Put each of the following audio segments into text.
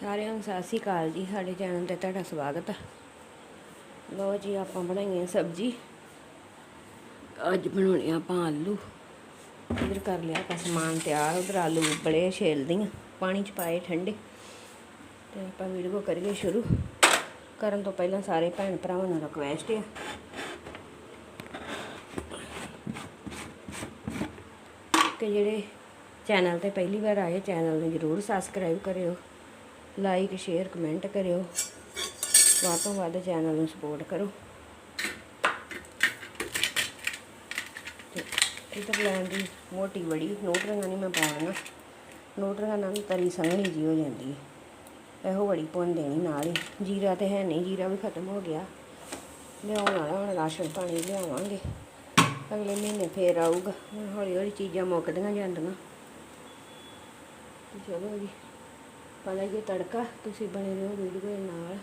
ਸਾਰਿਆਂ ਨੂੰ ਸਤਿ ਸ਼੍ਰੀ ਅਕਾਲ ਜੀ, ਸਾਡੇ ਚੈਨਲ ਤੇ ਤੁਹਾਡਾ ਸਵਾਗਤ ਹੈ ਲੋ ਜੀ, ਆਪਾਂ ਬਣਾਈਏ ਸਬਜੀ। ਅੱਜ ਬਣਾਉਣੇ ਆਪਾਂ ਆਲੂ। ਇਧਰ ਕਰ ਲਿਆ ਆਪਾਂ ਸਮਾਨ ਤਿਆਰ, ਉਧਰ ਆਲੂ ਬੜੇ ਛੇਲਦੀਆਂ ਪਾਣੀ ਚ ਪਾਏ ਠੰਡੇ। ਤੇ ਆਪਾਂ ਵੀਡੀਓ ਕਰੀਏ ਸ਼ੁਰੂ। ਕਰਨ ਤੋਂ ਪਹਿਲਾਂ ਸਾਰੇ ਭੈਣ ਭਰਾਵਾਂ ਨੂੰ ਰਿਕਵੈਸਟ ਹੈ ਕਿ ਜਿਹੜੇ ਚੈਨਲ ਤੇ ਪਹਿਲੀ ਵਾਰ ਆਏ, ਚੈਨਲ ਨੂੰ ਜਰੂਰ ਸਬਸਕ੍ਰਾਈਬ ਕਰਿਓ। ਲਾਈਕ ਸ਼ੇਅਰ ਕਮੈਂਟ ਕਰਿਓ। ਵੱਧ ਤੋਂ ਵੱਧ ਚੈਨਲ ਨੂੰ ਸਪੋਰਟ ਕਰੋ। ਤੇ ਇਧਰ ਲੈਣ ਦੀ ਮੋਟੀ ਬੜੀ ਨੋਟਰੀਆਂ ਨਹੀਂ ਮੈਂ ਪਾਉਣੀਆਂ। ਨੋਟਰੀਆਂ ਨਾਲ ਤਰੀ ਸੰਘਣੀ ਜੀ ਹੋ ਜਾਂਦੀ ਹੈ ਇਹੋ ਬੜੀ ਭੁੰਨ ਦੇਣੀ ਨਾਲ ਹੀ। ਜੀਰਾ ਤੇ ਹੈ ਨਹੀਂ, ਜੀਰਾ ਵੀ ਖਤਮ ਹੋ ਗਿਆ। ਲਿਆਉਣ ਵਾਲਾ ਹੁਣ ਰਾਸ਼ਨ ਪਾਣੀ ਲਿਆਵਾਂਗੇ। ਅਗਲੇ ਮਹੀਨੇ ਫੇਰ ਆਊਗਾ। ਹੌਲੀ ਹੌਲੀ ਚੀਜ਼ਾਂ ਮੁੱਕਦੀਆਂ ਜਾਂਦੀਆਂ। ਚਲੋ ਜੀ। ਪਾ ਲਈਏ ਤੜਕਾ ਤੁਸੀਂ ਬਣੇ ਰਹੋ ਵੀਡੀਓ ਦੇ ਨਾਲ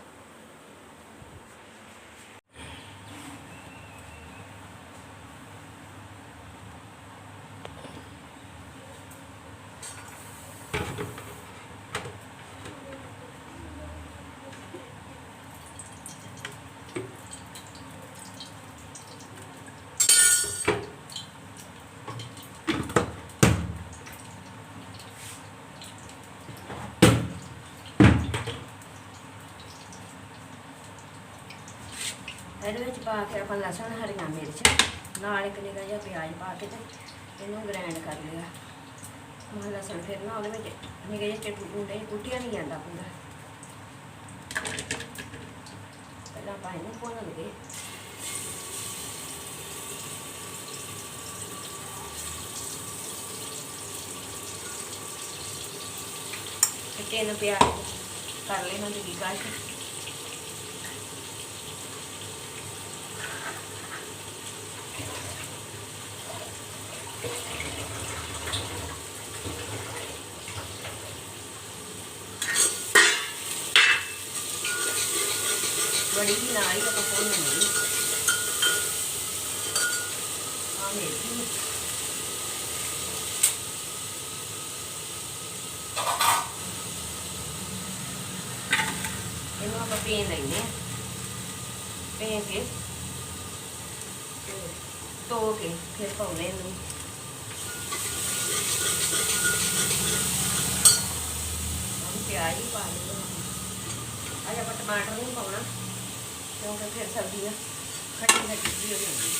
ਇਹਦੇ ਵਿੱਚ ਪਾ ਕੇ ਆਪਾਂ ਲਸਣ ਹਰੀਆਂ ਮਿਰਚ ਨਾਲ ਇੱਕ ਨਿੱਕਾ ਜਿਹਾ ਪਿਆਜ਼ ਪਾ ਕੇ ਤੇ ਇਹਨੂੰ ਗ੍ਰਾਈਂਡ ਕਰ ਲਿਆ। ਹੁਣ ਲਸਣ ਫਿਰ ਨਾ ਉਹਦੇ ਵਿੱਚ ਨਿੱਕੇ ਜਿਹਾ ਚਟੂ ਟੁੰਡੇ ਕੁੱਟਿਆ ਨਹੀਂ ਜਾਂਦਾ ਪੂਰਾ ਪਹਿਲਾਂ ਆਪਾਂ ਇਹਨੂੰ ਭੁੰਨ ਲਈਏ। ਤਿੰਨ ਪਿਆਜ਼ ਕਰ ਲੈਣਾ ਤੇ ਕੀ ਕਰ ਬੜੀ ਹੀ ਨਾਲ ਹੀ ਆਪਾਂ ਫੋਨ ਨਹੀਂ ਆ ਮੇਰੀ ਇਹਨੂੰ ਆਪਾਂ ਲੈਂਦੇ ਆ। ਪੇਨ ਕੇ ਧੋ ਕੇ ਫਿਰ ਪਾਉਣੇ ਇਹਨੂੰ ਹੁਣ ਪਿਆਜ਼ ਹੀ ਪਾ ਲਈਏ ਅੱਜ ਆਪਾਂ ਟਮਾਟਰ ਨਹੀਂ ਪਾਉਣਾ ਕਿਉਂਕਿ ਫਿਰ ਸਬਜ਼ੀ ਨਾ ਖੱਟੀ ਖੱਟੀ ਜਿਹੀ ਹੋ ਜਾਂਦੀ ਹੈ।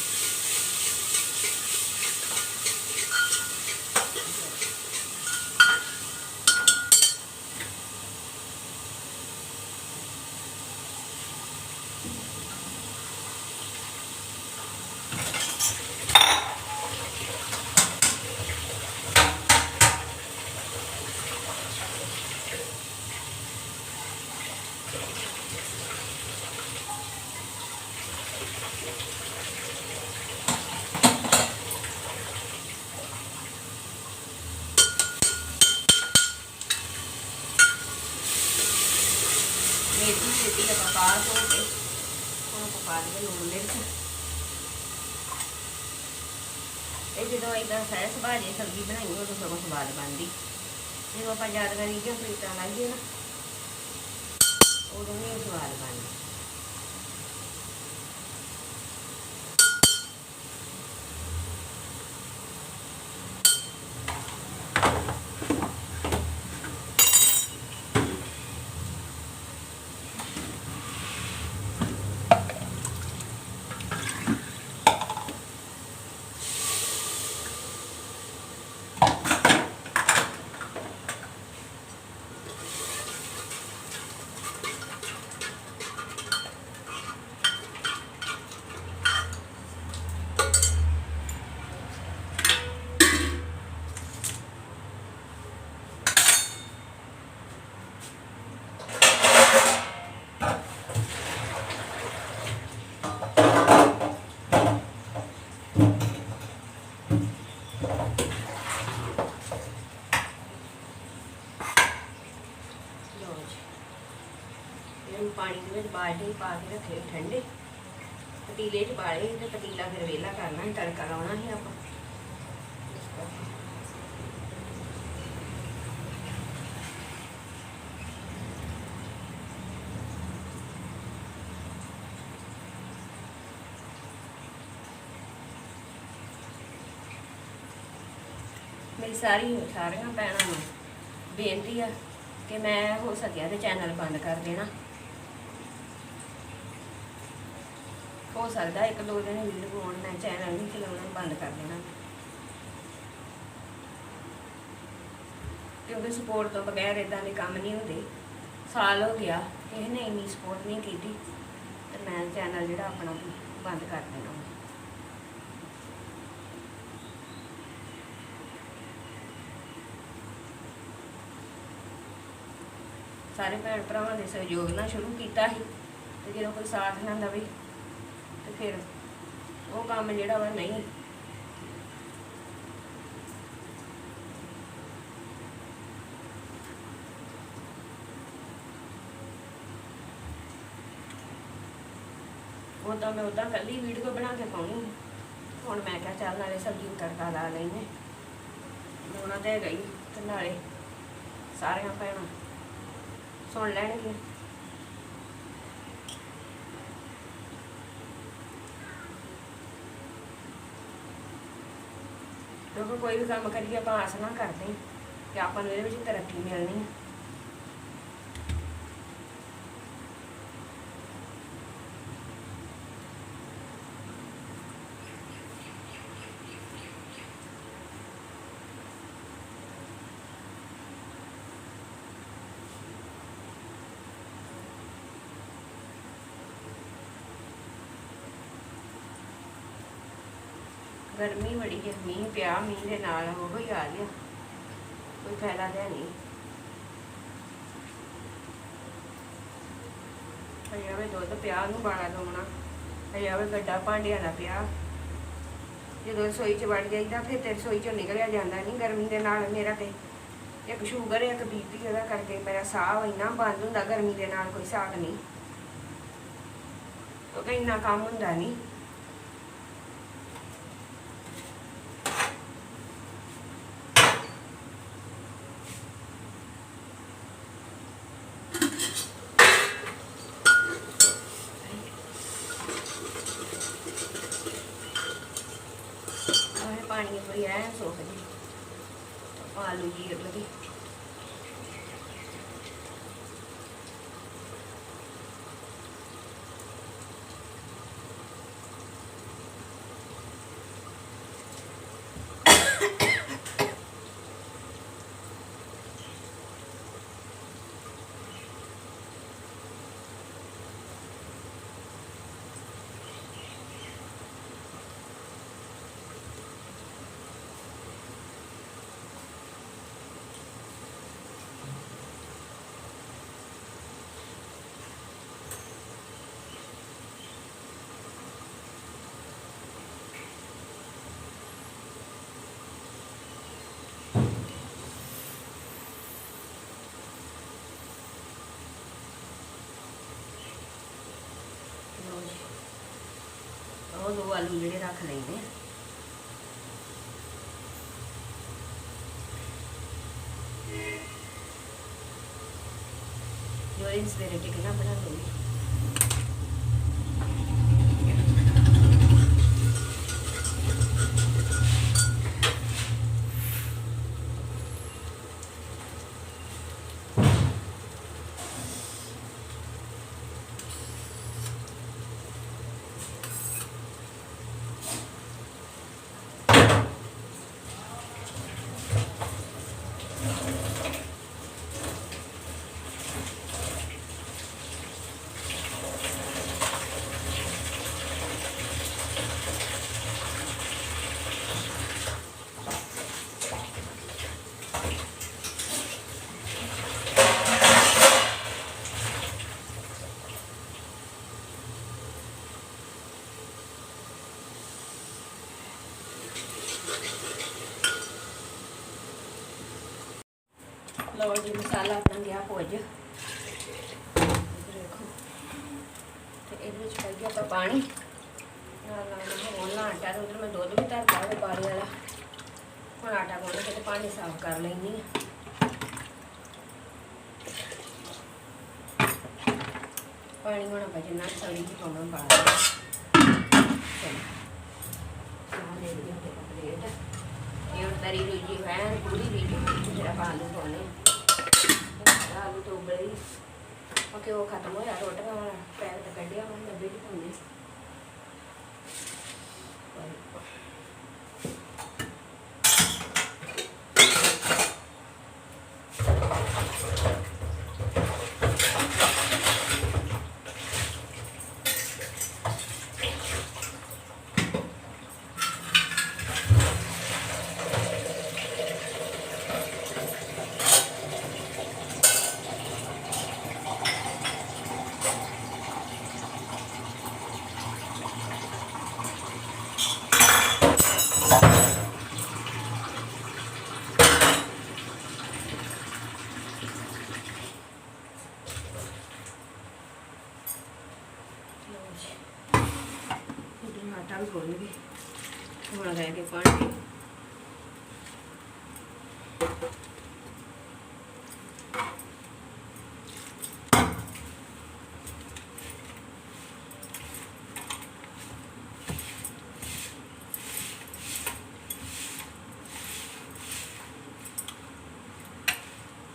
ਮੇਥੀ ਸਿੱਟੀ ਆਪਾਂ ਪਾ ਧੋ ਕੇ ਹੁਣ ਆਪਾਂ ਪਾ ਦੇ ਲੂਣ ਮਿਰਚ ਤੇ ਜਦੋਂ ਇਦਾਂ ਸਹਿਸ ਭਾਜੀ ਸਬਜ਼ੀ ਬਣਾਈ, ਉਦੋਂ ਸਗੋਂ ਸਵਾਦ ਬਣਦੀ। ਜਦੋਂ ਆਪਾਂ ਯਾਦ ਕਰੀ ਕਿ ਲਾਈਏ ਨਾ, ਉਦੋਂ ਨਹੀਂ ਸਵਾਦ ਬਣਦੀ। ਬਾਲਟੀ ਪਾ ਕੇ ਰੱਖੇ ਠੰਡੇ। ਪਤੀਲੇ 'ਚ ਪਾ ਲਏ ਤੇ ਪਤੀਲਾ ਫਿਰ ਵੇਲਾ ਕਰਨਾ ਹੈ ਤੜਕਾ ਲਾਉਣਾ ਹੈ ਆਪਾਂ। ਮੇਰੀ ਸਾਰੀ ਸਾਰੀਆਂ ਭੈਣਾਂ ਨੂੰ ਬੇਨਤੀ ਆ ਕਿ ਮੈਂ ਹੋ ਸਕਿਆ ਤੇ ਚੈਨਲ ਬੰਦ ਕਰ ਦੇਣਾ। ਹੋ ਸਕਦਾ, ਇੱਕ ਦੋ ਦਿਨ ਵੀਡੀਓ ਆਉਣ, ਮੈਂ ਚੈਨਲ ਨਹੀਂ ਚਲਾਉਣਾ ਬੰਦ ਕਰ ਦੇਣਾ। ਕਿਉਂਕਿ ਸਪੋਰਟ ਤੋਂ ਬਗੈਰ ਇਦਾਂ ਦੇ ਕੰਮ ਨਹੀਂ ਹੁੰਦੇ। ਸਾਲ ਹੋ ਗਿਆ, ਕਿਸੇ ਨੇ ਇੰਨੀ ਸਪੋਰਟ ਨਹੀਂ ਕੀਤੀ, ਤੇ ਮੈਂ ਚੈਨਲ ਜਿਹੜਾ ਆਪਣਾ ਬੰਦ ਕਰ ਦੇਣਾ। ਸਾਰੇ ਭੈਣ ਭਰਾਵਾਂ ਦੇ ਸਹਿਯੋਗ ਨਾਲ ਸ਼ੁਰੂ ਕੀਤਾ ਸੀ, ਤੇ ਜਦੋਂ ਕੋਈ ਸਾਥ ਨਾ ਦੇਵੇ ਤੇ ਫਿਰ ਉਹ ਕੰਮ ਜਿਹੜਾ ਵਾ ਨਹੀਂ। ਉਹ ਤਾਂ ਮੈਂ ਉਦਾਂ ਕੱਲੀ ਵੀਡੀਓ ਬਣਾ ਕੇ ਪਾਉਣੀ ਹੁਣ ਮੈਂ ਕਿਹਾ ਚੱਲ ਨਾਲੇ ਸਬਜ਼ੀ ਨੂੰ ਤੜਕਾ ਲਾ ਲੈਨੇ ਲੋਣਾ ਤੇ ਗਈ ਤੇ ਨਾਲੇ ਸਾਰਿਆਂ ਭੈਣਾਂ ਸੁਣ ਲੈਣਗੇ ਕਿਉਂਕਿ ਕੋਈ ਵੀ ਕੰਮ ਕਰੀਏ, ਆਪਾਂ ਆਸ ਨਾ ਕਰਦੇ ਕਿ ਆਪਾਂ ਨੂੰ ਇਹਦੇ ਵਿੱਚ ਤਰੱਕੀ ਮਿਲਣੀ ਗਰਮੀ ਬੜੀ ਹੈ ਮੀਂਹ ਪਿਆ, ਮੀਂਹ ਦੇ ਨਾਲ ਉਹ ਹੀ ਆ ਗਿਆ। ਕੋਈ ਫਾਇਦਾ ਤਾਂ ਨਹੀਂ। ਹਜੇ ਆਵੇ ਦੁੱਧ ਪਿਆ ਨੂੰ ਬਾਣਾ ਦੋਣਾ ਹਜੇ ਆਵੇ ਗੱਡਾ ਭਾਂਡਿਆਂ ਦਾ ਪਿਆ। ਜਦੋਂ ਰਸੋਈ ਚ ਵੜ ਜਾਈਦਾ, ਫਿਰ ਤੇ ਰਸੋਈ ਚੋਂ ਨਿਕਲਿਆ ਜਾਂਦਾ ਨਹੀਂ ਗਰਮੀ ਦੇ ਨਾਲ ਮੇਰਾ ਤੇ। ਇੱਕ ਸ਼ੂਗਰ ਹੈ ਇੱਕ ਬੀਪੀ ਉਹਦਾ ਕਰਕੇ ਮੇਰਾ ਸਾਹ ਇੰਨਾ ਬੰਦ ਹੁੰਦਾ, ਗਰਮੀ ਦੇ ਨਾਲ ਕੋਈ ਸਾਗ ਨਹੀਂ। ਉਹ ਤਾਂ ਇੰਨਾ ਕੰਮ ਹੁੰਦਾ ਨਹੀਂ ਉਹਨੇ ਪਾਣੀ ਕੋਈ ਐ ਸੁੱਕ ਜੀ ਆਪਾਂ ਆਲੂ ਜੀਰ ਜੀ। ਉਹ ਦੋ ਆਲੂ ਜਿਹੜੇ ਰੱਖ ਲੈਂਦੇ ਆ। ਜੋ ਇਸ ਸਵੇਰੇ ਟਿਕਣਾ ਬਣਾ ਲੂੰਗੀ ਲਓ ਜੀ, ਮਸਾਲਾ ਆਪਣਾ ਗਿਆ ਭੁੱਜ। ਦੇਖੋ। ਤੇ ਇਹਦੇ ਵਿੱਚ ਪਾਈਏ ਆਪਾਂ ਪਾਣੀ। ਨਾਲ ਨਾਲ ਹੋਣਾ ਆਟਾ ਤੇ ਉਧਰ ਮੈਂ ਦੁੱਧ ਵੀ ਧਰਦਾ ਹੋਇਆ ਬਾਰੀ ਵਾਲਾ। ਹੁਣ ਆਟਾ ਗੁੰਨ ਕੇ ਤੇ ਪਾਣੀ ਸਾਫ਼ ਕਰ ਲੈਣੀ ਆ ਪਾਣੀ ਹੋਣਾ ਆਪਾਂ ਜਿੰਨਾ ਸੜੀ ਚ ਪਾਉਣਾ ਪਾ ਚਲੋ। ਆਹ ਲੈ ਲਿਆ ਤੇ ਪਲੇਟ ਇਹ ਹੁਣ ਤਰੀ ਰੋਈ ਜੀ ਹੈ ਪੂਰੀ ਵੀ ਫਿਰ ਆਪਾਂ ਆਲੂ ਪਾਉਣੇ ਆ। ਆਲੂ ਤੋਂ ਉਬਲੇ ਓਕੇ ਉਹ ਖਤਮ ਹੋਇਆ? ਰੋਟੀਆਂ ਵਾਲਾ ਪੈਕਟ ਕੱਢਿਆ ਹੁਣ ਡੱਬੇ 'ਚ ਪਾਉਂਦੇ ਇਧਰ ਆਟਾ ਵੀ ਗੁੰਨ ਗਏ ਹੁਣ ਰਹਿ ਕੇ ਪਾਣੀ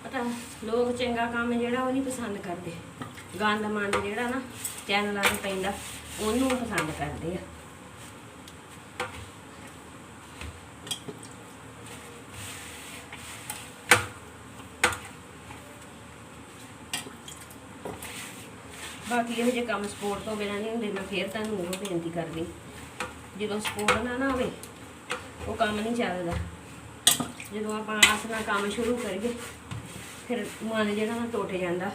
ਪਤਾ ਲੋਕ ਚੰਗਾ ਕੰਮ ਜਿਹੜਾ ਉਹ ਨਹੀਂ ਪਸੰਦ ਕਰਦੇ। ਗੰਦ ਮੰਦ ਜਿਹੜਾ ਨਾ, ਚੈਨਲਾਂ ਤੇ ਪੈਂਦਾ, ਉਹਨੂੰ ਪਸੰਦ ਕਰਦੇ ਆ। ਬਾਕੀ ਇਹੋ ਜਿਹੇ ਕੰਮ ਸਪੋਰਟ ਤੋਂ ਬਿਨਾਂ ਨਹੀਂ ਹੁੰਦੇ, ਮੈਂ ਫੇਰ ਤੁਹਾਨੂੰ ਉਹ ਬੇਨਤੀ ਕਰਦੀ। ਜਦੋਂ ਸਪੋਰਟ ਨਾ ਨਾ ਹੋਵੇ, ਉਹ ਕੰਮ ਨਹੀਂ ਚੱਲਦਾ। ਜਦੋਂ ਆਪਾਂ ਆਸ ਕੰਮ ਸ਼ੁਰੂ ਕਰੀਏ ਫਿਰ ਮਨ ਜਿਹੜਾ ਨਾ ਟੁੱਟ ਜਾਂਦਾ।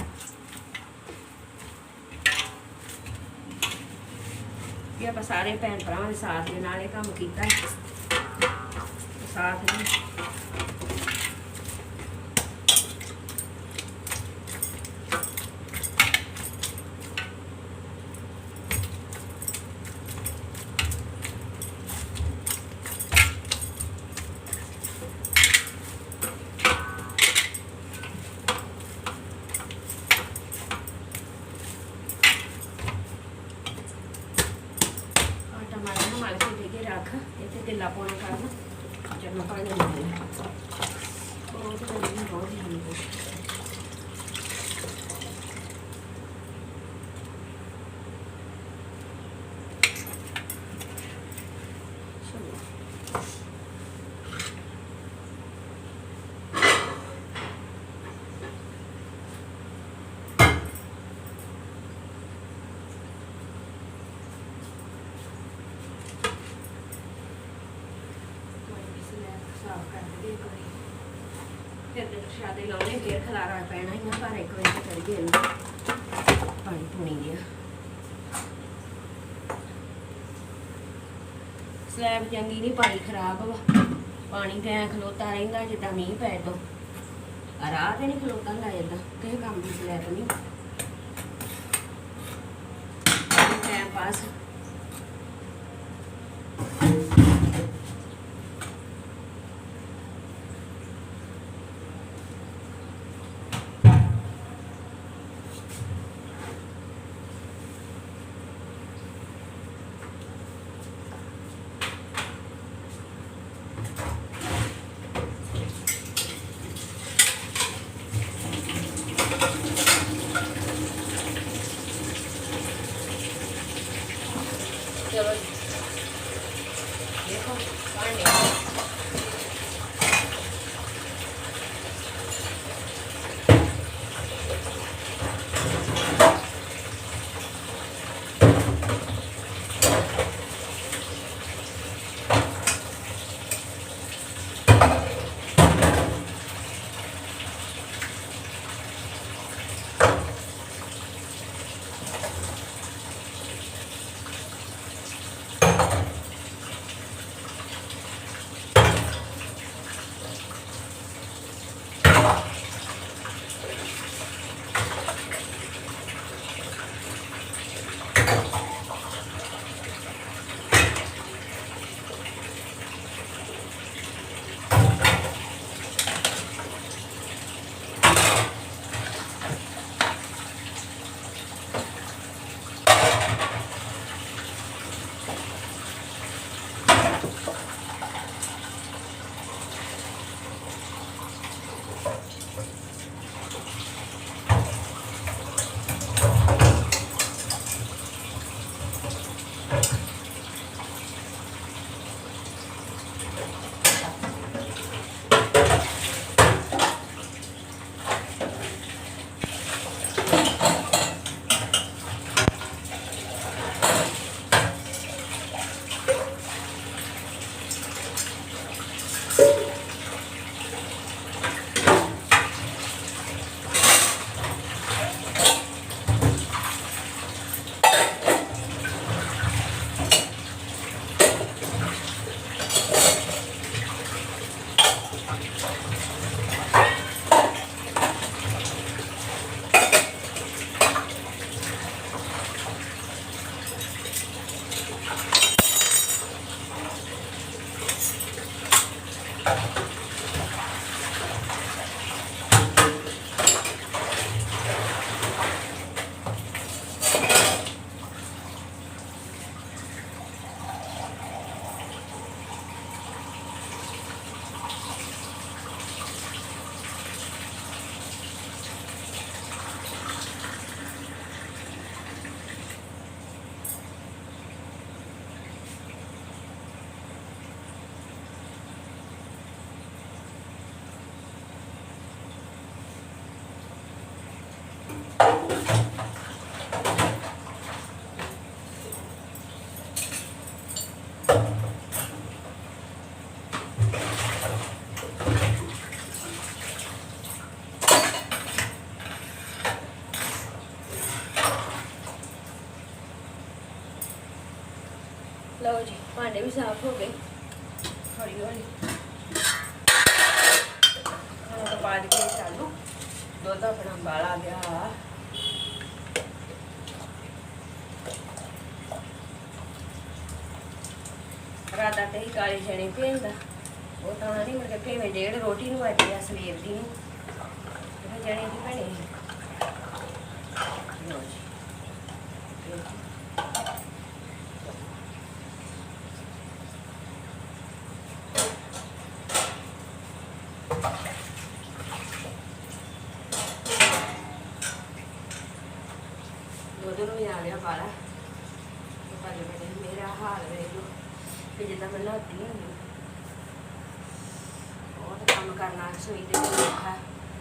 ਵੀ ਆਪਾਂ ਸਾਰੇ ਭੈਣ ਭਰਾਵਾਂ ਦੇ ਸਾਥ ਦੇ ਨਾਲ ਇਹ ਕੰਮ ਕੀਤਾ। ਸਾਥ ਨੇ ਆਟਾ ਮਾਰਨਾ ਮਾਰ ਕੇ ਦੇ ਕੇ ਰੱਖ ਇੱਥੇ ਢਿੱਲਾ ਪਾਉਣਾ ਕਰਨਾ ਜਦ ਮੈਂ ਪਾਣੀ ਦੇ ਦੇਣਾ ਉਹ ਤਾਂ ਨਹੀਂ ਬਹੁਤ ਹੀ ਨਹੀਂ ਚਲੋ ਸਾਫ਼ ਕਰ ਦੇ ਇੱਕ ਵਾਰੀ ਫਿਰ ਤੇ ਸ਼ਾਦੇ ਲਾਉਣੇ, ਫੇਰ ਖਲਾਰਾ ਪੈਣਾ ਹੀ ਆ, ਪਰ ਇੱਕ ਵਾਰੀ ਕਰੀਏ ਇਹਨੂੰ। ਪਾਣੀ ਪੂਣੀ ਗਿਆ ਸਲੈਬ ਚੰਗੀ ਨਹੀਂ, ਪਾਣੀ ਖਰਾਬ ਵਾ। ਪਾਣੀ ਤੇ ਖਲੋਤਾ ਰਹਿੰਦਾ ਜਿੱਦਾਂ ਮੀਂਹ ਪੈ ਤੋਂ ਰਾਹ ਤੇ ਨਹੀਂ ਖਲੋਤਾ ਹੁੰਦਾ ਏਦਾਂ ਕਿਸੇ ਕੰਮ ਦੀ ਸਲੈਬ ਨਹੀਂ। ਟਾਈਮ ਪਾਸ ਚਲੋ ਲਓ ਜੀ, ਭਾਂਡੇ ਵੀ ਸਾਫ਼ ਹੋ ਗਏ। ਹੌਲੀ ਹੌਲੀ। ਹੁਣ ਤੋਂ ਕੇ ਚਾਲੂ। ਦੁੱਧ ਆਪਣਾ ਬਾਲਾ ਗਿਆ। ਰਾਤਾ ਤੇ ਹੀ ਕਾਲੇ ਚਣੇ ਭੇਜਦਾ ਉਹ ਤਾਂ ਨਹੀਂ ਮੁੜ ਕੇ ਭੇਵੇਂ ਡੇਢ ਰੋਟੀ ਨੂੰ ਵੱਜ ਗਿਆ ਸਵੇਰ ਦੀ ਨੂੰ। ਚਣੇ ਦੀ ਬਣੇ ਲਓ ਜੀ ਦੁੱਧ ਨੂੰ ਪਰ ਮੇਰੇ ਮੇਰਾ ਹਾਲ ਵੇਖ ਲਓ ਕਿ ਜਿੱਦਾਂ ਮੈਂ ਨਹਾਤੀ ਹੁੰਦੀ ਬਹੁਤ ਕੰਮ ਕਰਨਾ ਰਸੋਈ ਦੇ ਔਖਾ।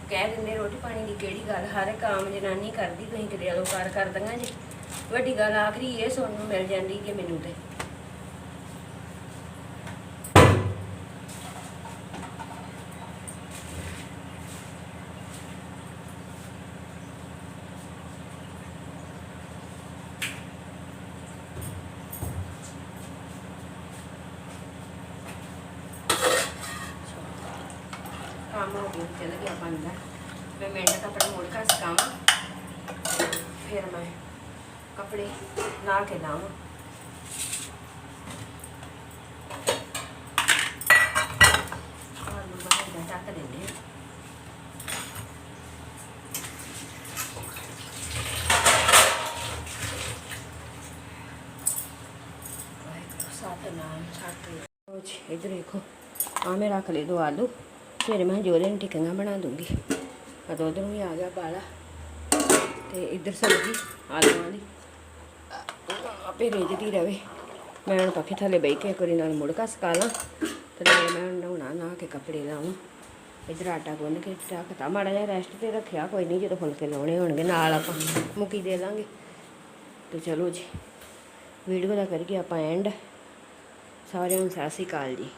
ਕਹਿ ਦਿੰਦੇ ਰੋਟੀ ਪਾਣੀ ਦੀ ਕਿਹੜੀ ਗੱਲ, ਹਰ ਕੰਮ ਜਨਾਨੀ ਕਰਦੀ, ਤੁਸੀਂ ਕਿਤੇ ਅਲੋ ਕਰ ਦਾਂਗਾ ਜੀ। ਵੱਡੀ ਗੱਲ ਆਖਰੀ ਇਹ ਸੁਣਨ ਨੂੰ ਮਿਲ ਜਾਂਦੀ ਕਿ ਮੈਨੂੰ ਤੇ। ਕੰਮ ਹੋ ਗਿਆ ਚੱਲ ਗਿਆ ਬੰਦਾ ਮੈਂ ਮਿੰਟ ਕੱਪੜੇ ਮੋੜ ਕੇ ਸਕਾਵਾਂ, ਫਿਰ ਮੈਂ ਕੱਪੜੇ ਲਾ ਕੇ ਲਾਵਾਂ। ਆਲੂ ਬਾਹਰ ਦਾ ਟੱਕ ਦਿੰਦੇ ਆ। ਵਾਹਿਗੁਰੂ, ਸਤਨਾਮ ਸਤਿ ਮੈਂ ਰੱਖ ਫਿਰ ਮੈਂ ਜੋਦੇ ਨੂੰ ਟਿੱਕੀਆਂ ਬਣਾ ਦੂੰਗੀ। ਆ ਦੋ ਨੂੰ ਵੀ ਆ ਗਿਆ ਬਾਲਾ। ਤੇ ਇੱਧਰ ਸਬਜ਼ੀ ਆਲੂਆਂ ਦੀ। ਆਪੇ ਰੇਜਦੀ ਰਵੇ। ਮੈਂ ਹੁਣ ਪੱਖੇ ਥੱਲੇ ਬਹਿ ਕੇ ਇੱਕ ਨਾਲ ਮੁੜਕਾ ਸਕਾ ਲਾਂ। ਤੇ ਨਾਲੇ ਮੈਂ ਨਹਾਉਣਾ ਨਾ ਕੇ ਕੱਪੜੇ ਲਾਵਾਂ ਇੱਧਰ ਆਟਾ ਗੁੰਨ ਕੇ ਰੱਖਤਾ। ਮਾੜਾ ਜਿਹਾ ਰੈਸਟ ਤੇ ਰੱਖਿਆ, ਕੋਈ ਨਹੀਂ ਜਦੋਂ ਫੁਲਕੇ ਲਾਉਣੇ ਹੋਣਗੇ, ਨਾਲ ਆਪਾਂ ਮੁਕੀ ਦੇ ਲਾਂਗੇ। ਤੇ ਚਲੋ ਜੀ ਵੀਡੀਓ ਦਾ ਕਰੀਏ ਆਪਾਂ ਐਂਡ ਸਾਰਿਆਂ ਨੂੰ ਸਤਿ ਸ਼੍ਰੀ ਅਕਾਲ ਜੀ।